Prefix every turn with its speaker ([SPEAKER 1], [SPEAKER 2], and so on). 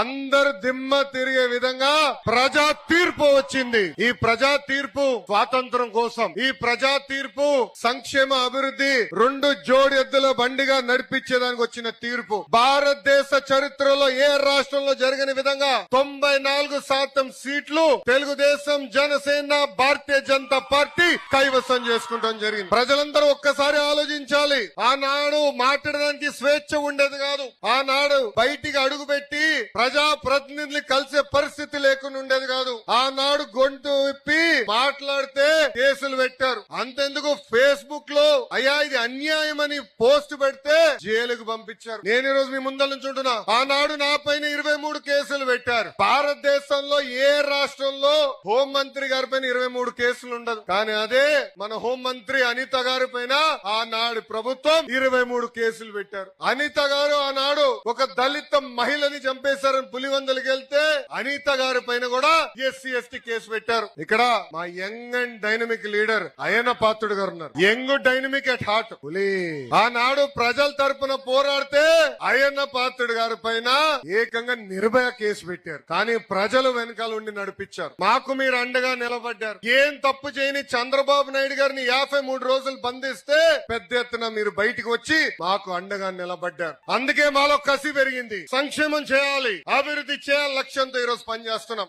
[SPEAKER 1] అందరు దిమ్మ తిరిగే విధంగా ప్రజా తీర్పు వచ్చింది. ఈ ప్రజా తీర్పు స్వాతంత్రం కోసం. ఈ ప్రజా తీర్పు సంక్షేమ అభివృద్ధి రెండు జోడి ఎద్దుల బండిగా నడిపించేదానికి వచ్చిన తీర్పు. భారతదేశ చరిత్రలో ఏ రాష్ట్రంలో జరిగిన విధంగా తొంభై నాలుగు శాతం సీట్లు తెలుగుదేశం జనసేన భారతీయ జనతా పార్టీ కైవసం చేసుకుంటాం జరిగింది. ప్రజలందరూ ఒక్కసారి ఆలోచించాలి. ఆనాడు మాట్లాడడానికి స్వేచ్ఛ ఉండేది కాదు. ఆనాడు బయటికి అడుగు పెట్టి ప్రజాప్రతినిధులు కలిసే పరిస్థితి లేకుండా ఉండేది కాదు. ఆనాడు గొంతు విప్పి మాట్లాడితే కేసులు పెట్టారు. అంతెందుకు? ఫేస్బుక్లో అయ్యా ఇది అన్యాయం అని పోస్ట్ పెడితే జైలుకు పంపించారు. నేను ఈ రోజు మీ ముందర నుంచి ఉంటున్నా ఆనాడు నా పైన ఇరవై మూడు కేసులు పెట్టారు. భారతదేశంలో ఏ రాష్ట్రంలో హోం మంత్రి గారి పైన ఇరవై మూడు కేసులు ఉండదు. కానీ అదే మన హోం మంత్రి అనిత గారి పైన ఆనాడు ప్రభుత్వం ఇరవై మూడు కేసులు పెట్టారు. అనిత గారు ఆనాడు ఒక దళిత మహిళని చంపేశారని పులివందలకి వెళ్తే అనిత గారి పైన కూడా ఎస్సీ ఎస్టీ కేసు పెట్టారు. ఇక్కడ మా యంగ్ అండ్ డైనమిక్ లీడర్ అయన పాత్రుడు గారు ఉన్నారు. యంగ్ డైనమిక్ అట్ హార్ట్ పులి ఆనాడు ప్రజల తరపున పోరాడితే అయ్యన్న పాత్రుడు గారి పైన ఏకంగా నిర్భయ కేసు పెట్టారు. కానీ ప్రజలు వెనకాల ఉండి నడిపించారు. మాకు మీరు అండగా నిలబడ్డారు. ఏం తప్పు చేయని చంద్రబాబు నాయుడు గారిని యాభై మూడు రోజులు బంధిస్తే పెద్ద ఎత్తున మీరు బయటికి వచ్చి మాకు అండగా నిలబడ్డారు. అందుకే మాలో కసి పెరిగింది. సంక్షేమం చేయాలి. అభివృద్ధి చేయాలి. లక్ష్యంతో ఈ రోజు పనిచేస్తున్నాం.